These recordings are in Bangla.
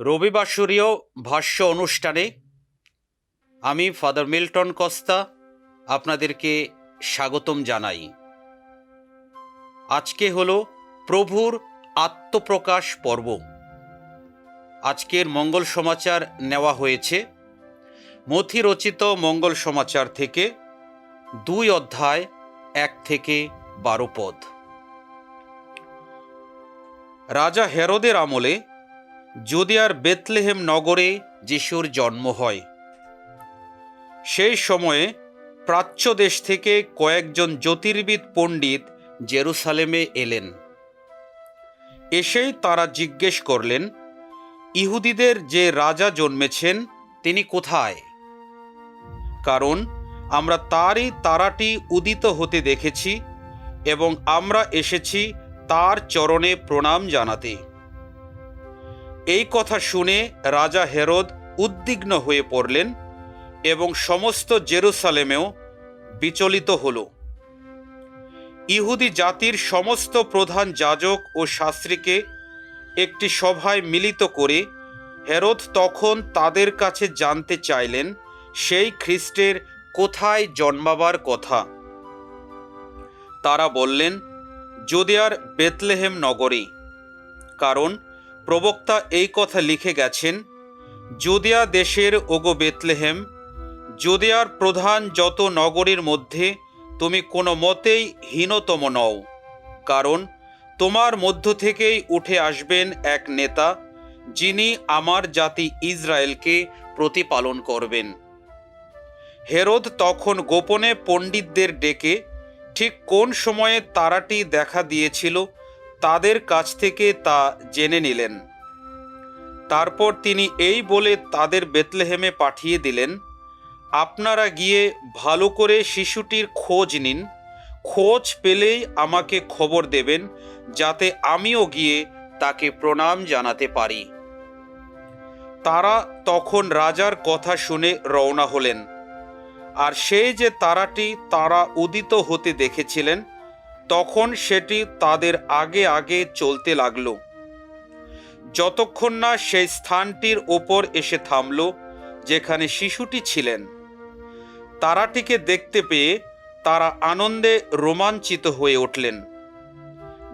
রবিবাসরীয় ভাষ্য অনুষ্ঠানে আমি ফাদার মিল্টন কস্তা আপনাদেরকে স্বাগতম জানাই। আজকে হল প্রভুর আত্মপ্রকাশ পর্ব। আজকের মঙ্গল সমাচার নেওয়া হয়েছে। মথি রচিত মঙ্গল সমাচার থেকে দুই অধ্যায় এক থেকে বারো পদ। রাজা হেরোদের আমলে যদিয়ার বেতলেহেম নগরে যিশুর জন্ম হয়। সেই সময়ে প্রাচ্য দেশ থেকে কয়েকজন জ্যোতির্বিদ পণ্ডিত জেরুসালেমে এলেন। এসেই তারা জিজ্ঞেস করলেন, ইহুদিদের যে রাজা জন্মেছেন, তিনি কোথায়? কারণ, আমরা তারই তারাটি উদিত হতে দেখেছি এবং আমরা এসেছি তার চরণে প্রণাম জানাতে। এই কথা শুনে রাজা হেরদ উদ্বিগ্ন হয়ে পড়লেন এবং সমস্ত জেরুসালেমেও বিচলিত হল। ইহুদি জাতির সমস্ত প্রধান যাজক ও শাস্ত্রীকে একটি সভায় মিলিত করে হেরদ তখন তাদের কাছে জানতে চাইলেন, সেই খ্রিস্টের কোথায় জন্মাবার কথা। তারা বললেন, যদিয়ার বেতলেহেম নগরে। কারণ প্রবক্তা এই কথা লিখে গেছেন, যদিয়া দেশের ওগো বেতলেহেম, যদিয়ার প্রধান যত নগরীর মধ্যে তুমি কোনো মতেই হীনতম নও, কারণ তোমার মধ্য থেকেই উঠে আসবেন এক নেতা যিনি আমার জাতি ইসরায়েলকে প্রতিপালন করবেন। হেরোদ তখন গোপনে পণ্ডিতদের ডেকে ঠিক কোন সময়ে তারাটি দেখা দিয়েছিল তাদের কাছ থেকে তা জেনে নিলেন। তারপর তিনি এই বলে তাদের বেতলেহেমে পাঠিয়ে দিলেন, আপনারা গিয়ে ভালো করে শিশুটির খোঁজ নিন। খোঁজ পেলেই আমাকে খবর দেবেন, যাতে আমিও গিয়ে তাকে প্রণাম জানাতে পারি। তারা তখন রাজার কথা শুনে রওনা হলেন। আর সেই যে তারাটি তারা উদিত হতে দেখেছিলেন তখন সেটি তাদের আগে আগে চলতে লাগল। যতক্ষণ না সেই স্থানটির ওপর এসে থামল, যেখানে শিশুটি ছিলেন। তারাটিকে দেখতে পেয়ে তারা আনন্দে রোমাঞ্চিত হয়ে উঠলেন।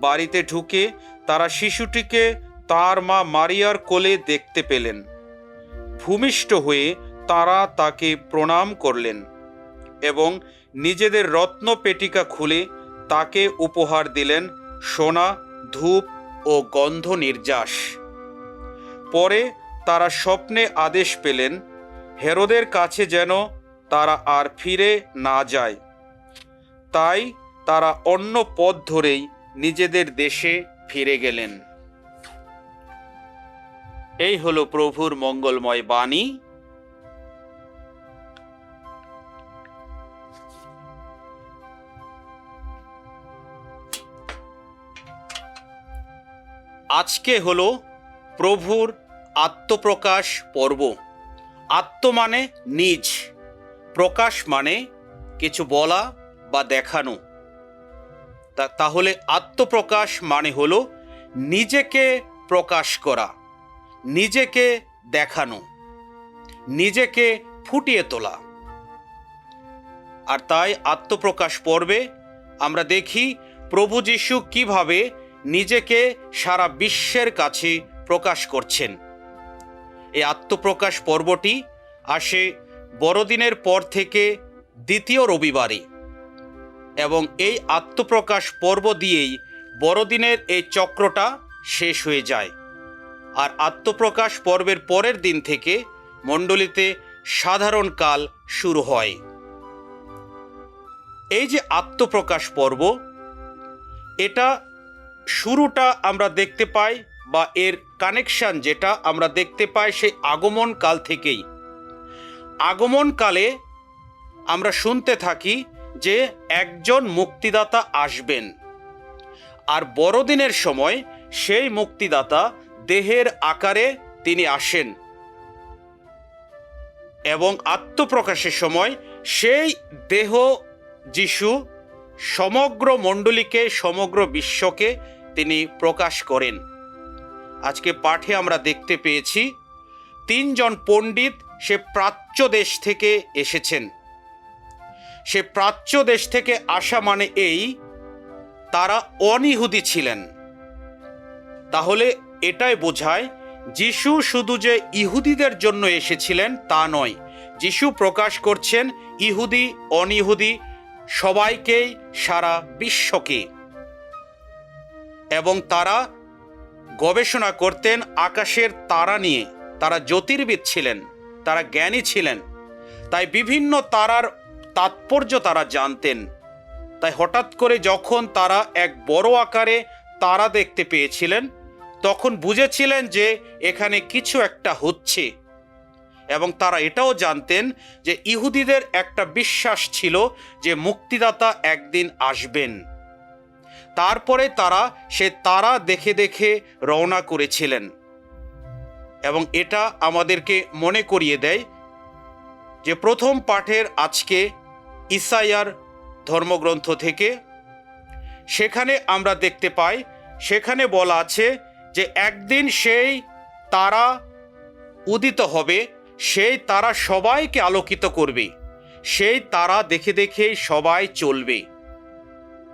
বাড়িতে ঢুকে তারা শিশুটিকে তার মা মারিয়ার কোলে দেখতে পেলেন। ভূমিষ্ঠ হয়ে তারা তাকে প্রণাম করলেন এবং নিজেদের রত্ন পেটিকা খুলে তাকে উপহার দিলেন সোনা, ধূপ ও গন্ধ নির্যাস। পরে তারা স্বপ্নে আদেশ পেলেন, হেরোদের কাছে যেন তারা আর ফিরে না যায়। তাই তারা অন্য পথ ধরেই নিজেদের দেশে ফিরে গেলেন। এই হলো প্রভুর মঙ্গলময় বাণী। আজকে হল প্রভুর আত্মপ্রকাশ পর্ব। আত্ম মানে নিজ, প্রকাশ মানে কিছু বলা বা দেখানো। তা, তাহলে আত্মপ্রকাশ মানে হলো নিজেকে প্রকাশ করা, নিজেকে দেখানো, নিজেকে ফুটিয়ে তোলা। আর তাই আত্মপ্রকাশ পর্বে আমরা দেখি প্রভু যিশু কীভাবে নিজেকে সারা বিশ্বের কাছে প্রকাশ করছেন। এই আত্মপ্রকাশ পর্বটি আসে বড়দিনের পর থেকে দ্বিতীয় রবিবারে এবং এই আত্মপ্রকাশ পর্ব দিয়েই বড়দিনের এই চক্রটা শেষ হয়ে যায়। আর আত্মপ্রকাশ পর্বের পরের দিন থেকে মণ্ডলীতে সাধারণ কাল শুরু হয়। এই যে আত্মপ্রকাশ পর্ব, এটা শুরুটা আমরা দেখতে পাই বা এর কানেকশন যেটা আমরা দেখতে পাই সেই আগমন কাল থেকেই। আগমনকালে আমরা শুনতে থাকি যে একজন মুক্তিদাতা আসবেন। আর বড়দিনের সময় সেই মুক্তিদাতা দেহের আকারে তিনি আসেন। এবং আত্মপ্রকাশের সময় সেই দেহ যিশু সমগ্র মণ্ডলীকে, সমগ্র বিশ্বকে তিনি প্রকাশ করেন। আজকে পাঠে আমরা দেখতে পেয়েছি, তিনজন পণ্ডিত সে প্রাচ্য দেশ থেকে এসেছেন। সে প্রাচ্য দেশ থেকে আসা মানে এই, তারা অনিহুদি ছিলেন। তাহলে এটাই বোঝায়, যিশু শুধু যে ইহুদিদের জন্য এসেছিলেন তা নয়, যিশু প্রকাশ করছেন ইহুদি, অনিহুদি সবাইকেই সারা বিশ্বকে। এবং তারা গবেষণা করতেন আকাশের তারা নিয়ে। তারা জ্যোতির্বিদ ছিলেন, তারা জ্ঞানী ছিলেন। তাই বিভিন্ন তারার তাৎপর্য তারা জানতেন। তাই হঠাৎ করে যখন তারা এক বড় আকারে তারা দেখতে পেয়েছিলেন, তখন বুঝেছিলেন যে এখানে কিছু একটা হচ্ছে। এবং তারা এটাও জানতেন যে ইহুদিদের একটা বিশ্বাস ছিল যে মুক্তিদাতা একদিন আসবেন। তারপরে তারা সে তারা দেখে দেখে রওনা করেছিলেন। এবং এটা আমাদেরকে মনে করিয়ে দেয় যে প্রথম পাঠের আজকে ইসাইয়ার ধর্মগ্রন্থ থেকে সেখানে আমরা দেখতে পাই, সেখানে বলা আছে যে একদিন সেই তারা উদিত হবে সেই তারা সবাইকে আলোকিত করবে। সেই তারা দেখে দেখে সবাই চলবে।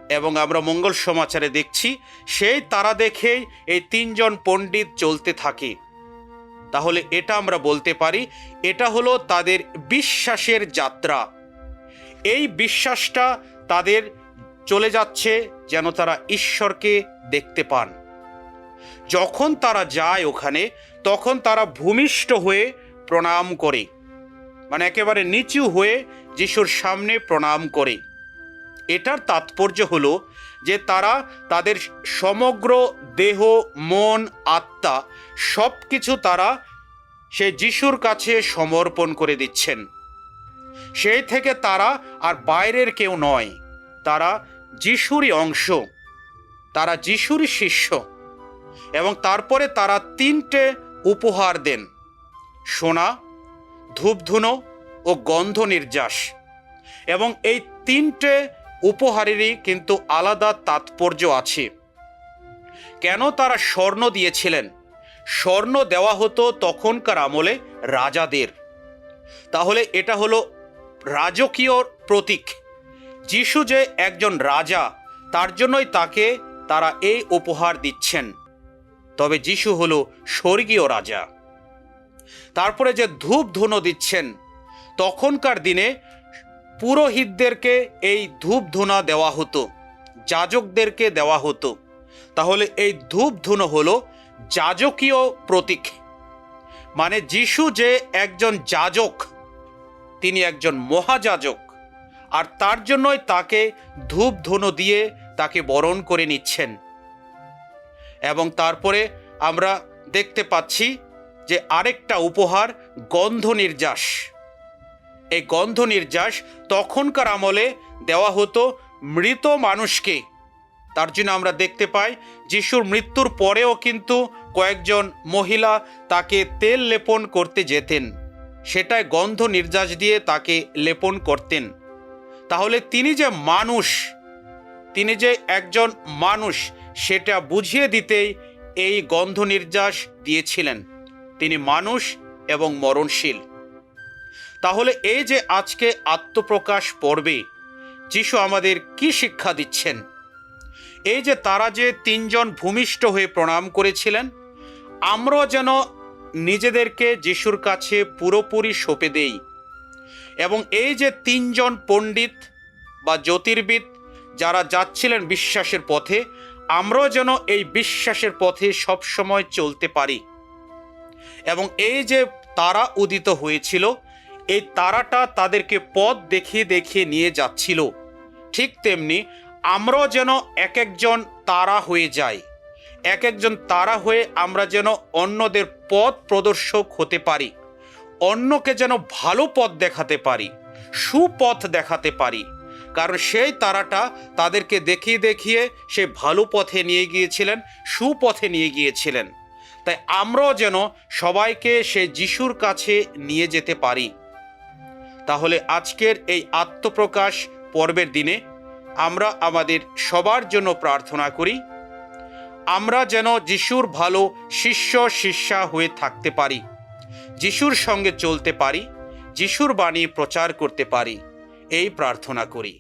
এবং আমরা মঙ্গল সমাচারে দেখছি, সেই তারা দেখেই এই তিনজন পণ্ডিত চলতে থাকে। তাহলে এটা আমরা বলতে পারি, এটা হলো তাদের বিশ্বাসের যাত্রা। এই বিশ্বাসটা তাদের চলে যাচ্ছে যেন তারা ঈশ্বরকে দেখতে পান। যখন তারা যায় ওখানে, তখন তারা ভূমিষ্ঠ হয়ে প্রণাম করে। মানে একেবারে নিচু হয়ে যিশুর সামনে প্রণাম করে। এটার তাৎপর্য হলো যে তারা তাদের সমগ্র দেহ, মন, আত্মা সব কিছু তারা সে যিশুর কাছে সমর্পণ করে দিচ্ছেন। সেই থেকে তারা আর বাইরের কেউ নয়। তারা যিশুরই অংশ। তারা যিশুরই শিষ্য। এবং তারপরে তারা তিনটে উপহার দেন। সোনা, ধূপধুনো ও গন্ধ নির্যাস এবং এই তিনটে উপহারেরই কিন্তু আলাদা তাৎপর্য আছে। কেন তারা স্বর্ণ দিয়েছিলেন? স্বর্ণ দেওয়া হতো তখনকার আমলে রাজাদের। তাহলে এটা হলো রাজকীয় প্রতীক। যিশু যে একজন রাজা, তার জন্যই তাকে তারা এই উপহার দিচ্ছেন। তবে যিশু হলো স্বর্গীয় রাজা। তারপরে যে ধূপ ধুনো দিচ্ছেন, তখনকার দিনে পুরোহিতদেরকে এই ধূপ ধুনা দেওয়া হতো, যাজকদেরকে দেওয়া হতো। তাহলে এই ধূপ ধুনো হলো যাজকীয় প্রতীক। মানে যিশু যে একজন যাজক, তিনি একজন মহাযাজক, আর তার জন্যই তাকে ধূপ ধুনো দিয়ে তাকে বরণ করে নিচ্ছেন। এবং তারপরে আমরা দেখতে পাচ্ছি যে আরেকটা উপহার গন্ধ নির্যাস এই গন্ধ নির্যাস তখনকার আমলে দেওয়া হতো মৃত মানুষকে। তার জন্য আমরা দেখতে পাই যিশুর মৃত্যুর পরেও কিন্তু কয়েকজন মহিলা তাকে তেল লেপন করতে যেতেন। সেটায় গন্ধ নির্যাস দিয়ে তাকে লেপন করতেন। তাহলে তিনি যে মানুষ, তিনি যে একজন মানুষ, সেটা বুঝিয়ে দিতেই এই গন্ধ নির্যাস দিয়েছিলেন। তিনি মানুষ এবং মরণশীল। তাহলে এই যে আজকে আত্মপ্রকাশ পর্বে যিশু আমাদের কি শিক্ষা দিচ্ছেন? এই যে তারা যে তিনজন ভূমিষ্ঠ হয়ে প্রণাম করেছিলেন, আমরাও যেন নিজেদেরকে যিশুর কাছে পুরোপুরি সঁপে দেই। এবং এই যে তিনজন পণ্ডিত বা জ্যোতির্বিদ যারা যাচ্ছিলেন বিশ্বাসের পথে, আমরাও যেন এই বিশ্বাসের পথে সবসময় চলতে পারি। এবং এই যে তারা উদিত হয়েছিল, এই তারাটা তাদেরকে পথ দেখিয়ে দেখিয়ে নিয়ে যাচ্ছিল। ঠিক তেমনি আমরাও যেন এক একজন তারা হয়ে যাই। এক একজন তারা হয়ে আমরা যেন অন্যদের পথ প্রদর্শক হতে পারি। অন্যকে যেন ভালো পথ দেখাতে পারি, সুপথ দেখাতে পারি। কারণ সেই তারাটা তাদেরকে দেখিয়ে দেখিয়ে সে ভালো পথে নিয়ে গিয়েছিলেন, সুপথে নিয়ে গিয়েছিলেন। তাই আমরাও যেন সবাইকে সে যিশুর কাছে নিয়ে যেতে পারি। তাহলে আজকের এই আত্মপ্রকাশ পর্বের দিনে আমরা আমাদের সবার জন্য প্রার্থনা করি, আমরা যেন যিশুর ভালো শিষ্য শিষ্যা হয়ে থাকতে পারি, যিশুর সঙ্গে চলতে পারি, যিশুর বাণী প্রচার করতে পারি, এই প্রার্থনা করি।